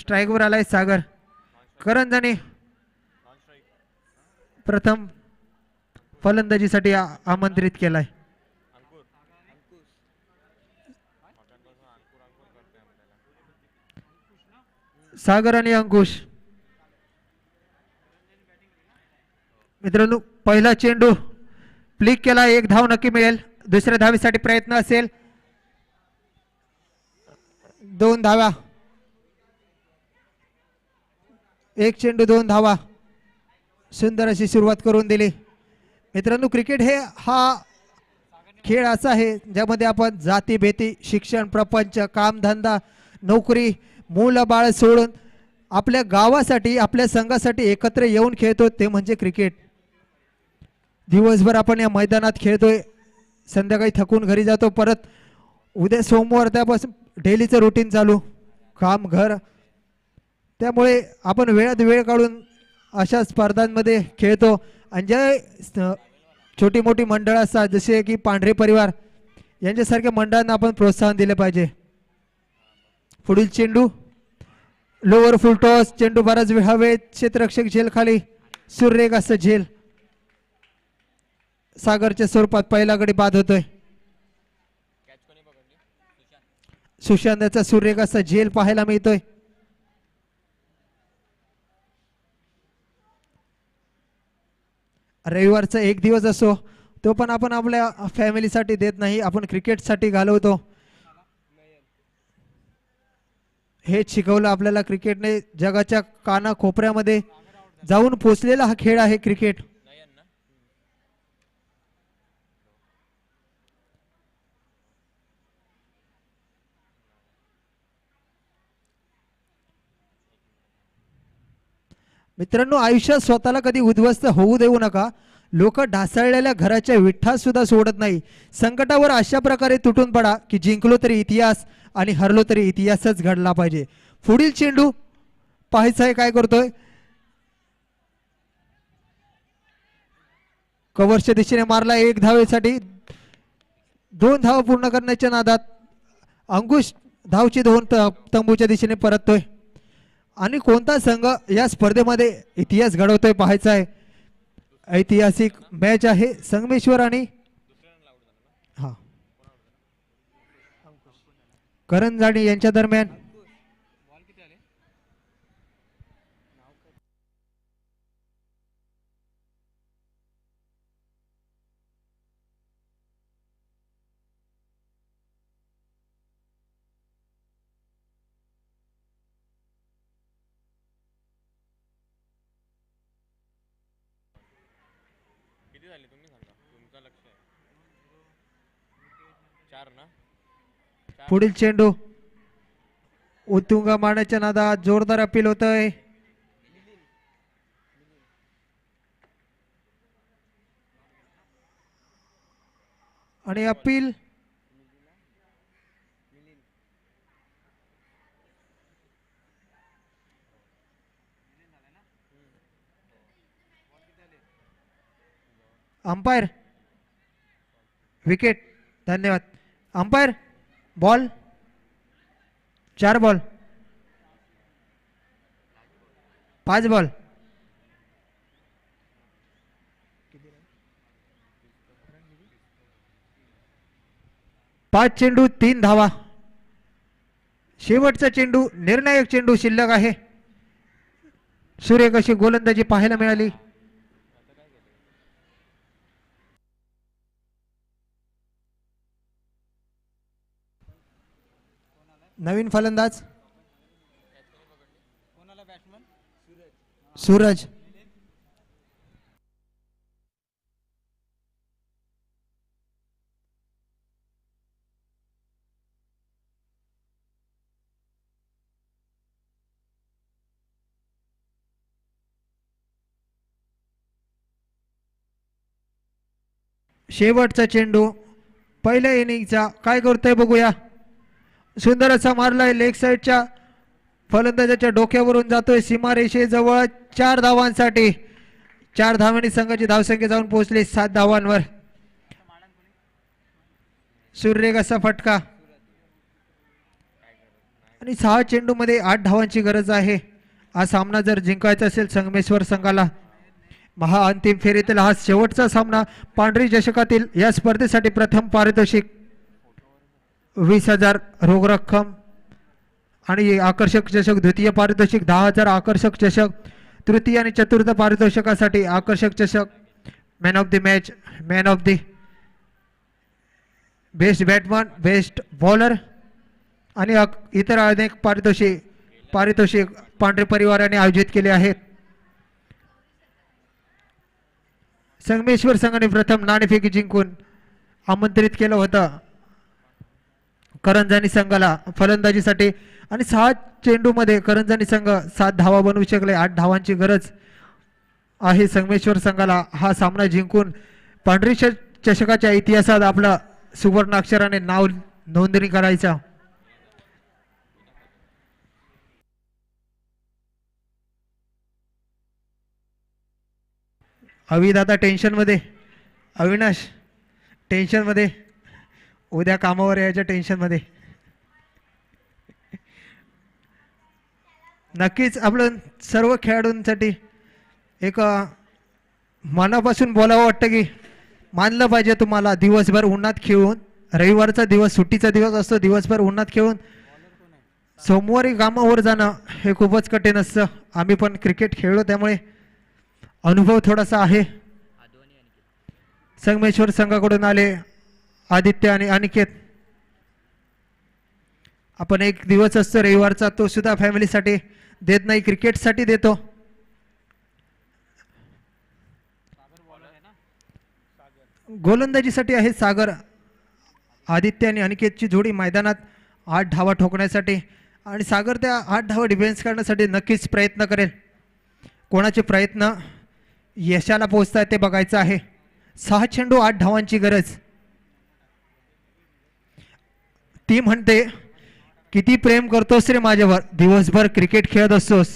स्ट्राईकवर आलाय सागर. करंजाने प्रथम फलंदाजीसाठी आमंत्रित केलाय. सागर आणि अंकुश. मित्रांनो पहिला चेंडू प्लिक केला एक धाव नक्की मिळेल. दुसऱ्या धावीसाठी प्रयत्न असेल. दोन धावा एक चेंडू दोन धावा. सुंदर अशी सुरुवात करून दिली. मित्रांनो क्रिकेट हे हा खेळ असा आहे ज्यामध्ये आपण जाती भेती शिक्षण प्रपंच कामधंदा नोकरी मुलं बाळ सोडून आपल्या गावासाठी आपल्या संघासाठी एकत्र येऊन खेळतो ते म्हणजे क्रिकेट. दिवसभर आपण या मैदानात खेळतोय. संध्याकाळी थकून घरी जातो. परत उद्या सोमवार त्यापासून डेलीचं रुटीन चालू. काम घर त्यामुळे आपण वेळात वेळ काढून अशा स्पर्धांमध्ये खेळतो. आणि जे छोटी मोठी मंडळं असतात जसे की पांढरे परिवार यांच्यासारख्या मंडळांना आपण प्रोत्साहन दिले पाहिजे. पुढील चेंडू लोअर फुल टॉस चेंडू बराच वेळ हवेत क्षेत्ररक्षक झेल खाली सूर्यरेख असं झेल. सागरच्या स्वरूपात पहिला गडी बाद होतोय. सुशांतचा सूर्यरेख असा झेल पाहायला मिळतोय. रविवारचा एक दिवस असो तो पण आपण आपल्या फॅमिलीसाठी देत नाही आपण क्रिकेटसाठी घालवतो. हेच शिकवलं आपल्याला क्रिकेटने जगाच्या कानाकोपऱ्यामध्ये जाऊन पोचलेला हा खेळ आहे क्रिकेट. मित्रांनो आयुष्यात स्वतःला कधी उद्ध्वस्त होऊ देऊ नका. लोक ढासळलेल्या घराच्या विठ्ठा सुद्धा सोडत नाही. संकटावर अशा प्रकारे तुटून पडा की जिंकलो तरी इतिहास आणि हरलो तरी इतिहासच घडला पाहिजे. पुढील चेंडू पाहायचं आहे काय करतोय? कव्हरच्या दिशेने मारला एक धावेसाठी. दोन धाव पूर्ण करण्याच्या नादात अंकुश धावची दोन तंबूच्या दिशेने परततोय. आणि कोणता संघ या स्पर्धेमध्ये इतिहास घडवतोय पाहायचा आहे. ऐतिहासिक मॅच आहे संगमेश्वर आणि हा. करंजाणी यांच्या दरम्यान किती झाले? तुम्ही सांगा. तुमचं लक्ष आहे. चार ना? पुढील चेंडू. उतुंगा मारण्याच्या नादात जोरदार अपील होत आहे आणि अपील अंपायर. विकेट धन्यवाद. अंपायर. बॉल चार बॉल पाच बॉल पाच चेंडू तीन धावा. शेवटचा चेंडू निर्णायक चेंडू शिल्लक आहे. सूर्य कशी गोलंदाजी पाहायला मिळाली. नवीन फलंदाज? सूरज. शेवटचा चेंडू पहिल्या इनिंगचा काय करतोय बघूया. सुंदर असा मारलाय लेग साईडच्या फलंदाजाच्या डोक्यावरून जातोय सीमारेषेजवळ चार धावांसाठी. चार धावांनी संघाची धावसंख्या जाऊन पोहोचली सात धावांवर. सूर्यरेख असा फटका? आणि सहा चेंडूमध्ये आठ धावांची गरज आहे. हा सामना जर जिंकायचा असेल संगमेश्वर संघाला. महाअंतिम फेरीतील हा शेवटचा सामना पांढरी चषकातील या स्पर्धेसाठी प्रथम पारितोषिक. वीस हजार रोख रक्कम आणि आकर्षक चषक द्वितीय पारितोषिक दहा हजार आकर्षक चषक तृतीय आणि चतुर्थ पारितोषिकासाठी आकर्षक चषक man of the match man of the best batsman best bowler आणि इतर अनेक पारितोषिक पारितोषिक पांढरे परिवाराने आयोजित केले आहेत. संगमेश्वर संघाने प्रथम नाणेफेकी जिंकून आमंत्रित केलं होतं. करंजानी संघाला फलंदाजीसाठी आणि सहा चेंडूमध्ये करंजानी संघ सात धावा बनवू शकले आठ धावांची गरज आहे. संगमेश्वर संघाला हा सामना जिंकून पांढरी चषकाच्या इतिहासात आपला सुवर्णाक्षराने नाव नोंदणी करायचा. अविदादा टेन्शनमध्ये अविनाश टेन्शनमध्ये उद्या कामावर यायच्या टेन्शनमध्ये नक्कीच आपलं सर्व खेळाडूंसाठी एक मनापासून बोलावं वाटतं की मानलं पाहिजे तुम्हाला दिवसभर उन्हात खेळून. रविवारचा दिवस सुट्टीचा दिवस असतो दिवसभर उन्हात खेळून. सोमवारी कामावर जाणं हे खूपच कठीण असतं. आम्ही पण क्रिकेट खेळलो त्यामुळे अनुभव थोडासा आहे. संगमेश्वर संघाकडून आले. आदित्य आणि अनिकेत. आपण एक दिवस असतो रविवारचा तो सुद्धा फॅमिलीसाठी देत नाही क्रिकेटसाठी देतो. गोलंदाजीसाठी आहे सागर. आदित्य आणि अनिकेतची जोडी मैदानात आठ धावा ठोकण्यासाठी आणि सागर त्या आठ धावा डिफेन्स करण्यासाठी नक्कीच प्रयत्न करेल. कोणाचे प्रयत्न यशाला पोहोचतायत ते बघायचं आहे. सहा चेंडू आठ धावांची गरज. ती म्हणते किती प्रेम करतोस रे माझ्यावर? दिवसभर क्रिकेट खेळत असतोस.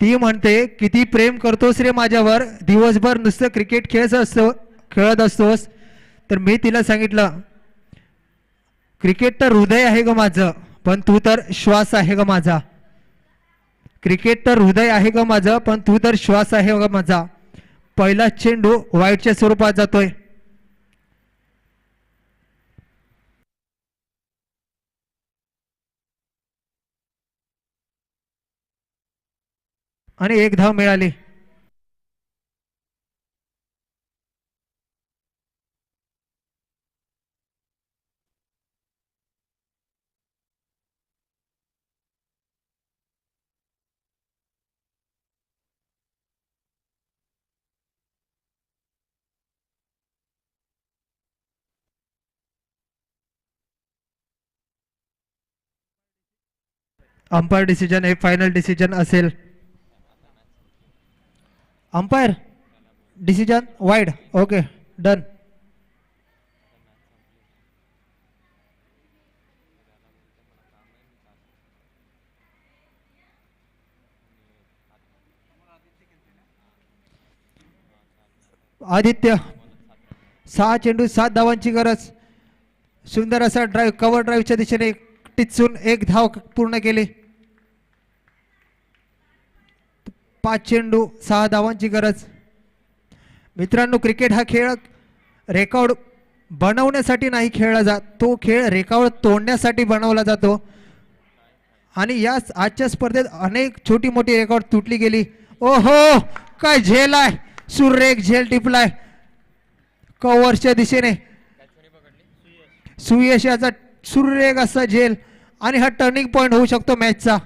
ती म्हणते किती प्रेम करतोस रे माझ्यावर? दिवसभर नुसतं क्रिकेट खेळत असतो खेळत असतोस. तर मी तिला सांगितलं क्रिकेट तर हृदय आहे ग माझं पण तू तर श्वास आहे ग माझा. क्रिकेट तर हृदय आहे ग माझं पण तू तर श्वास आहे ग माझा. पहिला चेंडू वाईटच्या स्वरूपात जातोय. आणि एक धाव मिळाली. अंपायर डिसिजन हे फायनल डिसिजन असेल. Umpire decision wide okay done Aditya सहा चेंडू सात धावांची गरज. सुंदर असा ड्राईव्ह कव्हर ड्राईव्हच्या दिशेने टिचून एक धाव पूर्ण केली. पाच चेंडू सहा धावांची गरज. मित्रांनो क्रिकेट हा खेळ रेकॉर्ड बनवण्यासाठी नाही खेळला जात तो खेळ रेकॉर्ड तोडण्यासाठी बनवला जातो. आणि या आजच्या स्पर्धेत अनेक छोटी मोठी रेकॉर्ड तुटली गेली. ओहो! काय झेल आहे सुरेख झेल टिपलाय. कव्हरच्या दिशेने. सुयश याचा सुरेख असा झेल. आणि हा टर्निंग पॉईंट होऊ शकतो मॅचचा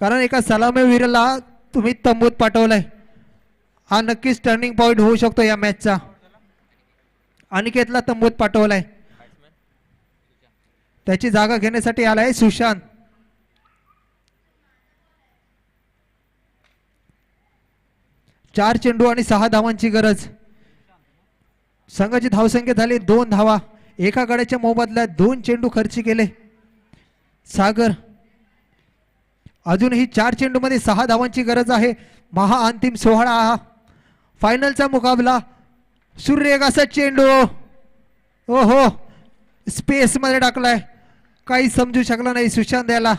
कारण एका सलामीवीरला तुम्ही तंबूत पाठवलंय. हा नक्कीच टर्निंग पॉईंट होऊ शकतो या मॅचचा अनिकेतला तंबूत पाठवलाय. त्याची जागा घेण्यासाठी आलाय सुशांत. चार चेंडू आणि सहा धावांची गरज. संघाची धावसंख्या झाली दोन धावा. एका गड्याच्या मोबदल्यात दोन चेंडू खर्ची केले. सागर अजूनही चार चेंडूमध्ये सहा धावांची गरज आहे. महाअंतिम सोहळा हा. फायनलचा मुकाबला सूर्य असा चेंडू. ओहो स्पेसमध्ये टाकलाय. काही समजू शकला नाही सुशांत याला.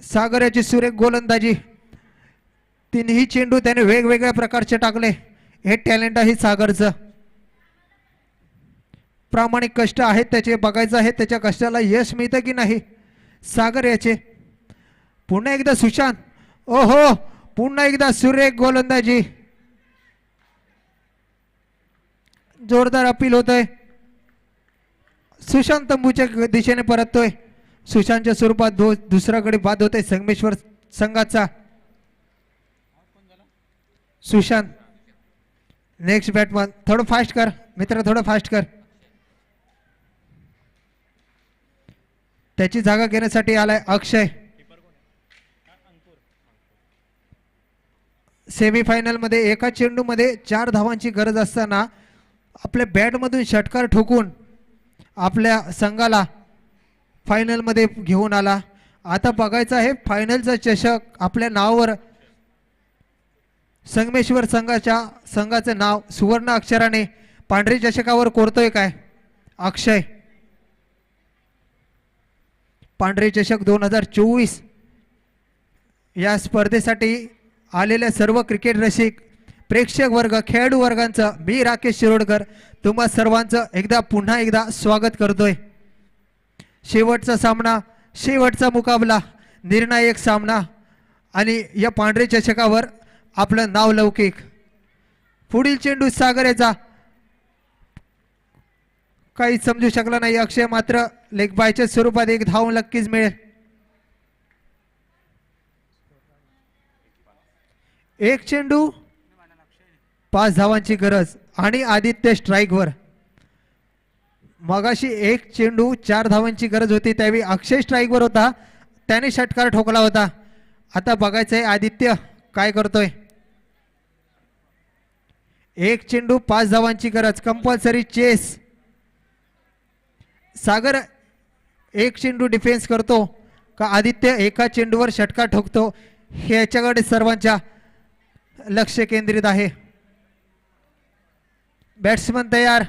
सागर याची सुरेख गोलंदाजी. तिन्ही चेंडू त्याने वेगवेगळ्या प्रकारचे टाकले. हे टॅलेंट आहे सागरचं. प्रामाणिक कष्ट आहेत त्याचे बघायचं आहे त्याच्या कष्टाला यश मिळतं की नाही? सागर याचे. पुन्हा एकदा सुशांत. ओहो पुन्हा एकदा सुरेख गोलंदाजी. जोरदार अपील होत आहे सुशांत तंबूच्या दिशेने परततोय. सुशांतच्या स्वरूपात दो दुसराकडे बाद होत आहे संगमेश्वर संघाचा. सुशांत नेक्स्ट बॅटमन थोडं फास्ट कर. मित्र थोडं फास्ट कर. त्याची जागा घेण्यासाठी आलाय अक्षय. सेमीफायनलमध्ये एका चेंडूमध्ये चार धावांची गरज असताना आपल्या बॅटमधून षटकार ठोकून आपल्या संघाला फायनलमध्ये घेऊन आला. आता बघायचं आहे फायनलचा चषक आपल्या नावावर संगमेश्वर संघाच्या संघाचं नाव सुवर्ण अक्षराने पांढरी चषकावर कोरतोय काय? अक्षय. पांढरे चषक दोन हजार चोवीस या स्पर्धेसाठी आलेल्या सर्व क्रिकेट रसिक प्रेक्षक वर्ग खेळाडू वर्गांचं मी राकेश शिरोडकर तुम्हा सर्वांचं एकदा पुन्हा एकदा स्वागत करतोय. शेवटचा सामना शेवटचा मुकाबला निर्णायक सामना आणि या पांढरे चषकावर आपलं नाव लौकिक. पुढील चेंडू सागर याचा काही समजू शकला नाही अक्षय मात्र लेखबायच्या स्वरूपात एक धाव नक्कीच मिळेल. एक चेंडू पाच धावांची गरज आणि आदित्य स्ट्राईकवर मगाशी एक चेंडू चार धावांची गरज होती त्यावेळी अक्षय स्ट्राईकवर होता. त्याने षटकार ठोकला होता. आता बघायचं आहे आदित्य काय करतोय. एक चेंडू पाच धावांची गरज कंपल्सरी चेस सागर एक चेंडू डिफेन्स करतो का आदित्य एका चेंडूवर षटकार ठोकतो ह्याच्याकडे सर्वांच्या लक्ष केंद्रित आहे. बॅट्समन तयार.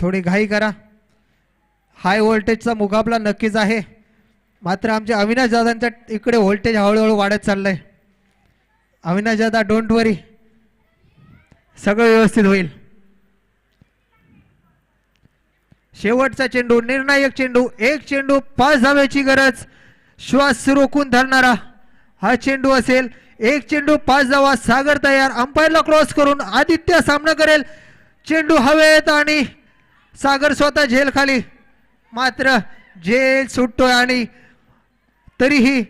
थोडी घाई करा. हाय व्होल्टेजचा मुकाबला नक्कीच आहे. मात्र आमच्या अविनाश दादांच्या इकडे व्होल्टेज हळूहळू वाढत चाललंय. अविनाश दादा डोंट वरी सगळं व्यवस्थित होईल. शेवटचा चेंडू निर्णायक चेंडू एक चेंडू पाच धाव्याची गरज. श्वास रोखून धरणारा हा चेंडू असेल. एक चेंडू पाच धावा सागर तयार अंपायरला क्रॉस करून आदित्य सामना करेल. चेंडू हवेत आणि सागर स्वतः झेल खाली. मात्र झेल सुटतोय आणि तरीही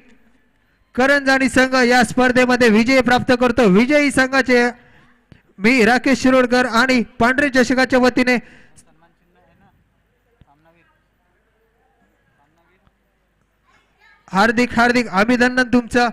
करंजाणी संघ या स्पर्धेमध्ये विजय प्राप्त करतो. विजयी संघाचे मी राकेश शिरोडकर आणि पांढरे चषकाच्या वतीने हार्दिक हार्दिक अभिनंदन तुमचं.